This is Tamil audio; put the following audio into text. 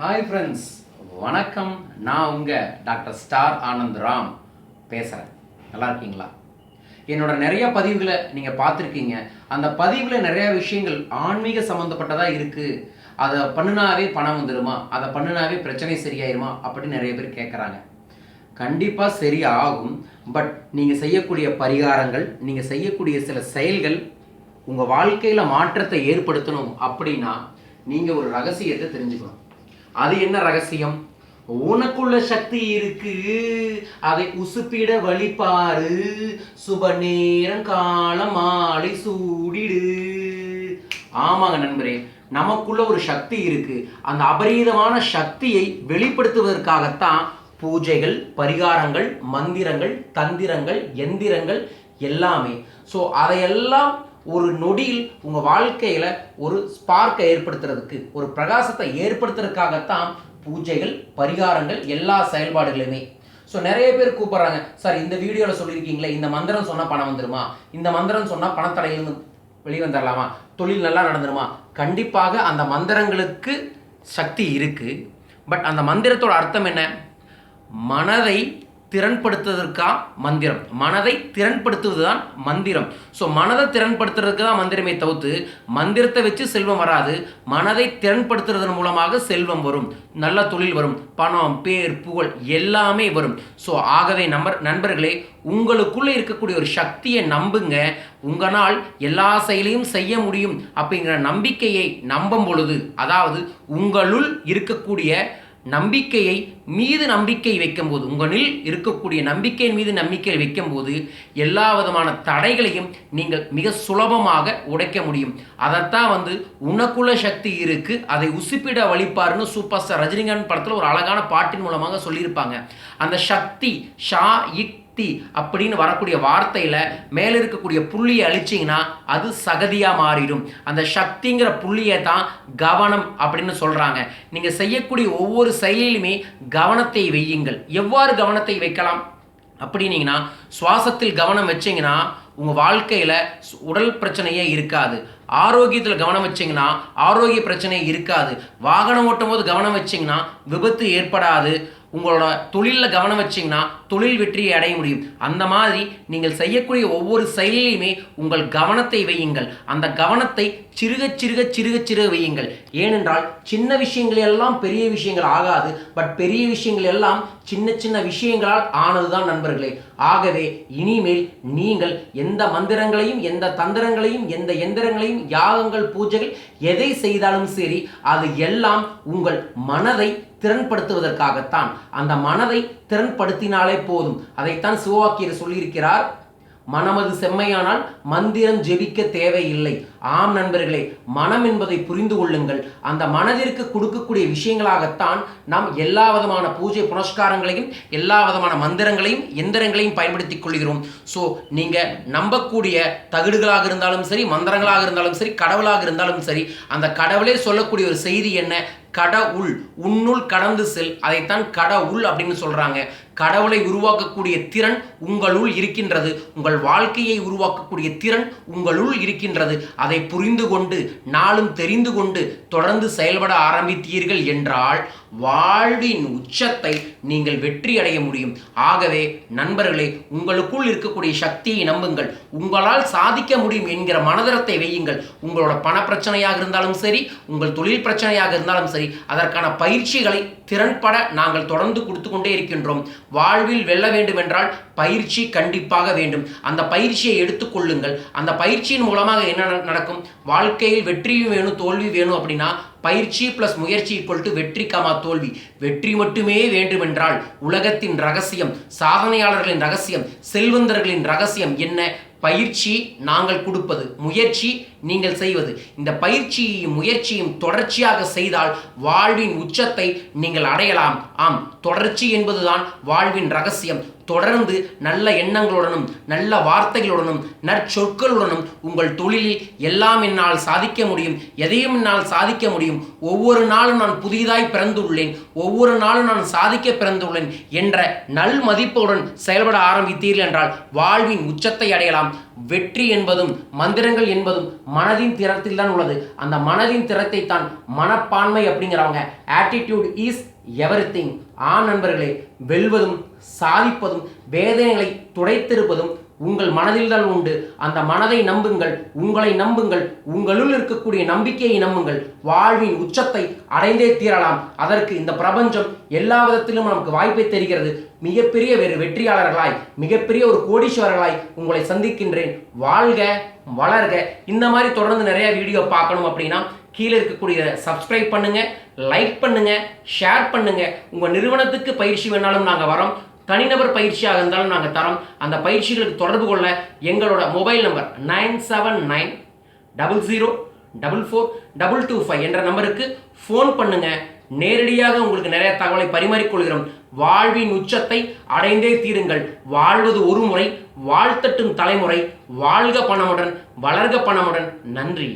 ஹாய் ஃப்ரெண்ட்ஸ் வணக்கம். நான் உங்கள் டாக்டர் ஸ்டார் ஆனந்த் ராம் பேசுகிறேன் நல்லா இருக்கீங்களா? என்னோட நிறைய பதிவுகளை நீங்கள் பார்த்துருக்கீங்க. அந்த பதிவில் நிறைய விஷயங்கள் ஆன்மீக சம்மந்தப்பட்டதாக இருக்குது அதை பண்ணுனாவே பணம் வந்துடுமா அதை பண்ணுனாவே பிரச்சனை சரியாயிருமா? அப்படின்னு நிறைய பேர் கேட்குறாங்க கண்டிப்பாக சரி ஆகும் பட் நீங்கள் செய்யக்கூடிய பரிகாரங்கள் நீங்கள் செய்யக்கூடிய சில செயல்கள் உங்கள் வாழ்க்கையில் மாற்றத்தை ஏற்படுத்தணும் அப்படின்னா நீங்கள் ஒரு ரகசியத்தை தெரிஞ்சுக்கணும். அது என்ன ரகசியம்? உனக்குள்ள சக்தி இருக்கு. அதை உசுப்பிட வழிபாரு சுப நேரம் காலம் மாலை சூடிடு. ஆமாங்க நண்பரே நமக்குள்ள ஒரு சக்தி இருக்கு. அந்த அபரீதமான சக்தியை வெளிப்படுத்துவதற்காகத்தான் பூஜைகள் பரிகாரங்கள் மந்திரங்கள் தந்திரங்கள் எந்திரங்கள் எல்லாமே. ஸோ அதையெல்லாம் ஒரு நொடியில் உங்கள் வாழ்க்கையில் ஒரு ஸ்பார்க்கை ஏற்படுத்துறதுக்கு ஒரு பிரகாசத்தை ஏற்படுத்துறதுக்காகத்தான் பூஜைகள் பரிகாரங்கள் எல்லா செயல்பாடுகளுமே. ஸோ நிறைய பேர் கூப்பிட்றாங்க சார் இந்த வீடியோவில் சொல்லியிருக்கீங்களே இந்த மந்திரம் சொன்னால் பணம் வந்துருமா? இந்த மந்திரம் சொன்னால் பணத்தடையிலிருந்து வெளிவந்துடலாமா தொழில் நல்லா நடந்துருமா? கண்டிப்பாக அந்த மந்திரங்களுக்கு சக்தி இருக்குது பட் அந்த மந்திரத்தோட அர்த்தம் என்ன? மனதை திறன்படுத்துவதற்காக மந்திரம். மனதை திறன்படுத்துவது தான் மந்திரம். ஸோ மனதை திறன்படுத்துறதுக்கு தான் மந்திரமே தவிர்த்து மந்திரத்தை வச்சு செல்வம் வராது மனதை திறன்படுத்துறதன் மூலமாக செல்வம் வரும். நல்ல தொழில் வரும். பணம் பேர் புகழ் எல்லாமே வரும். ஸோ ஆகவே நம்பர் நண்பர்களே உங்களுக்குள்ளே இருக்கக்கூடிய ஒரு சக்தியை நம்புங்க. உங்களால் எல்லா செயலையும் செய்ய முடியும் அப்படிங்கிற நம்பிக்கையை நம்பும் பொழுது அதாவது உங்களுள் இருக்கக்கூடிய நம்பிக்கையை மீது நம்பிக்கை வைக்கும்போது உங்களில் இருக்கக்கூடிய நம்பிக்கையின் மீது நம்பிக்கை வைக்கும்போது எல்லா விதமான தடைகளையும் நீங்கள் மிக சுலபமாக உடைக்க முடியும். அதைத்தான் வந்து உனக்குள்ள சக்தி இருக்கு அதை உசுப்பிட வழிப்பாருன்னு சூப்பர் ஸ்டார் ரஜினிகாந்த் படத்தில் ஒரு அழகான பாட்டின் மூலமாக சொல்லியிருப்பாங்க. அந்த சக்தி ஷா இக் தி அப்படின்னு வரக்கூடிய வார்த்தையில் மேலே இருக்கக்கூடிய புள்ளியை அழிச்சிங்கன்னா அது சகதியாக மாறிடும். அந்த சக்திங்கிற புள்ளியை தான் கவனம் அப்படின்னு சொல்கிறாங்க நீங்கள் செய்யக்கூடிய ஒவ்வொரு செயலிலுமே கவனத்தை வையுங்கள். எவ்வாறு கவனத்தை வைக்கலாம்? அப்படின்னீங்கன்னா சுவாசத்தில் கவனம் வச்சிங்கன்னா உங்கள் வாழ்க்கையில் உடல் பிரச்சனையே இருக்காது. ஆரோக்கியத்தில் கவனம் வச்சிங்கன்னா ஆரோக்கிய பிரச்சனை இருக்காது. வாகனம் ஓட்டும் போது கவனம் வச்சிங்கன்னா விபத்து ஏற்படாது. உங்களோட தொழிலில் கவனம் வச்சிங்கன்னா தொழில் வெற்றியை அடைய முடியும். அந்த மாதிரி நீங்கள் செய்யக்கூடிய ஒவ்வொரு செயலிலையுமே உங்கள் கவனத்தை வையுங்கள். அந்த கவனத்தை சிறுக சிறுக சிறுக சிறுக வையுங்கள். ஏனென்றால் சின்ன விஷயங்கள் எல்லாம் பெரிய விஷயங்கள் ஆகாது. பட் பெரிய விஷயங்கள் எல்லாம் சின்ன சின்ன விஷயங்களால் ஆனதுதான் நண்பர்களே. ஆகவே இனிமேல் நீங்கள் எந்த மந்திரங்களையும் எந்த தந்திரங்களையும் எந்த எந்திரங்களையும் யாகங்கள் பூஜைகள் எதை செய்தாலும் சரி அது எல்லாம் உங்கள் மனதை திறன்படுத்துவதற்காகத்தான். அந்த மனதை திறன்படுத்தினாலே போதும். அதைத்தான் சிவவாக்கியர் சொல்லியிருக்கிறார். மனமது செம்மையானால் மந்திரம் ஜெபிக்க தேவையில்லை. ஆம் நண்பர்களே மனம் என்பதை புரிந்து கொள்ளுங்கள். அந்த மனதிற்கு கொடுக்கக்கூடிய விஷயங்களாகத்தான் நாம் எல்லா விதமான பூஜை புனஸ்காரங்களையும் எல்லா விதமான மந்திரங்களையும் எந்திரங்களையும் பயன்படுத்திக் கொள்கிறோம். ஸோ நீங்கள் நம்பக்கூடிய தகுடுகளாக இருந்தாலும் சரி மந்திரங்களாக இருந்தாலும் சரி கடவுளாக இருந்தாலும் சரி அந்த கடவுளே சொல்லக்கூடிய ஒரு செய்தி என்ன? கடவுள் உன்னுள் கடந்து செல். அதைத்தான் கடவுள் அப்படின்னு சொல்கிறாங்க கடவுளை உருவாக்கக்கூடிய திறன் உங்களுள் இருக்கின்றது. உங்கள் வாழ்க்கையை உருவாக்கக்கூடிய திறன் உங்களுள் இருக்கின்றது. அதை புரிந்து கொண்டு நாளும் தெரிந்து கொண்டு தொடர்ந்து செயல்பட ஆரம்பித்தீர்கள் என்றால் வாழ்வின் உச்சத்தை நீங்கள் வெற்றி அடைய முடியும். ஆகவே நண்பர்களே உங்களுக்குள் இருக்கக்கூடிய சக்தியை நம்புங்கள். உங்களால் சாதிக்க முடியும் என்கிற மனதரத்தை வையுங்கள். உங்களோட பண பிரச்சனையாக இருந்தாலும் சரி உங்கள் தொழில் பிரச்சனையாக இருந்தாலும் சரி அதற்கான பயிற்சிகளை திறன்பட நாங்கள் தொடர்ந்து கொடுத்து கொண்டே இருக்கின்றோம். வாழ்வில் வெல்ல வேண்டும் என்றால் பயிற்சி கண்டிப்பாக வேண்டும். அந்த பயிற்சியை எடுத்துக்கொள்ளுங்கள் அந்த பயிற்சியின் மூலமாக என்ன நடக்கும்? வாழ்க்கையில் வெற்றியும் வேணும் தோல்வி வேணும் அப்படின்னா பயிற்சி பிளஸ் முயற்சி ஈக்குவல் டு வெற்றி காமா தோல்வி. வெற்றி மட்டுமே வேண்டுமென்றால் உலகத்தின் ரகசியம் சாதனையாளர்களின் ரகசியம் செல்வந்தர்களின் ரகசியம் என்ன? பயிற்சி நாங்கள் கொடுப்பது முயற்சி நீங்கள் செய்வது. இந்த பயிற்சியையும் முயற்சியும் தொடர்ச்சியாக செய்தால் வாழ்வின் உச்சத்தை நீங்கள் அடையலாம். ஆம் தொடர்ச்சி என்பதுதான் வாழ்வின் ரகசியம். தொடர்ந்து நல்ல எண்ணங்களுடனும் நல்ல வார்த்தைகளுடனும் நற்சொற்களுடனும் உங்கள் தொழிலில் எல்லாம் என்னால் சாதிக்க முடியும் எதையும் என்னால் சாதிக்க முடியும் ஒவ்வொரு நாளும் நான் புதிதாய் பிறந்துள்ளேன் ஒவ்வொரு நாளும் நான் சாதிக்க பிறந்துள்ளேன் என்ற நல் மதிப்புடன் செயல்பட ஆரம்பித்தீர்கள் என்றால் வாழ்வின் உச்சத்தை அடையலாம். வெற்றி என்பதும் மந்திரங்கள் என்பதும் மனதின் திறத்தில் தான் உள்ளது. அந்த மனதின் திறத்தை தான் மனப்பான்மை அப்படிங்கிறவங்க. ஆட்டிடியூட் இஸ் எவரித்திங் ஆ நண்பர்களே வெல்வதும் சாதிப்பதும் வேதனைகளை துடைத்திருப்பதும் உங்கள் மனதில் தான் உண்டு. அந்த மனதை நம்புங்கள் உங்களை நம்புங்கள் உங்களுள் இருக்கக்கூடிய நம்பிக்கையை நம்புங்கள். வாழ்வின் உச்சத்தை அடைந்தே தீரலாம். அதற்கு இந்த பிரபஞ்சம் எல்லா விதத்திலும் நமக்கு வாய்ப்பை தெரிகிறது. மிகப்பெரிய வேறு வெற்றியாளர்களாய் மிகப்பெரிய ஒரு கோடீஸ்வரர்களாய் உங்களை சந்திக்கின்றேன். வாழ்க வளர்க. இந்த மாதிரி தொடர்ந்து நிறைய வீடியோ பார்க்கணும் அப்படின்னா கீழே இருக்கக்கூடிய சப்ஸ்கிரைப் பண்ணுங்க லைக் பண்ணுங்க ஷேர் பண்ணுங்க. உங்க நிறுவனத்துக்கு பயிற்சி வேணாலும் நாங்கள் வரோம். தனிநபர் பயிற்சியாக இருந்தாலும் நாங்கள் தரோம். அந்த பயிற்சிகளுக்கு தொடர்பு கொள்ள எங்களோட mobile number nine seven nine double zero double four double two five என்ற நம்பருக்கு ஃபோன் பண்ணுங்க. நேரடியாக உங்களுக்கு நிறைய தகவலை பரிமாறிக்கொள்கிறோம். வாழ்வின் உச்சத்தை அடைந்தே தீருங்கள். வாழ்வது ஒரு முறை வாழ்த்தட்டும் தலைமுறை. வாழ்க பணமுடன் வளர்க பணமுடன். நன்றி.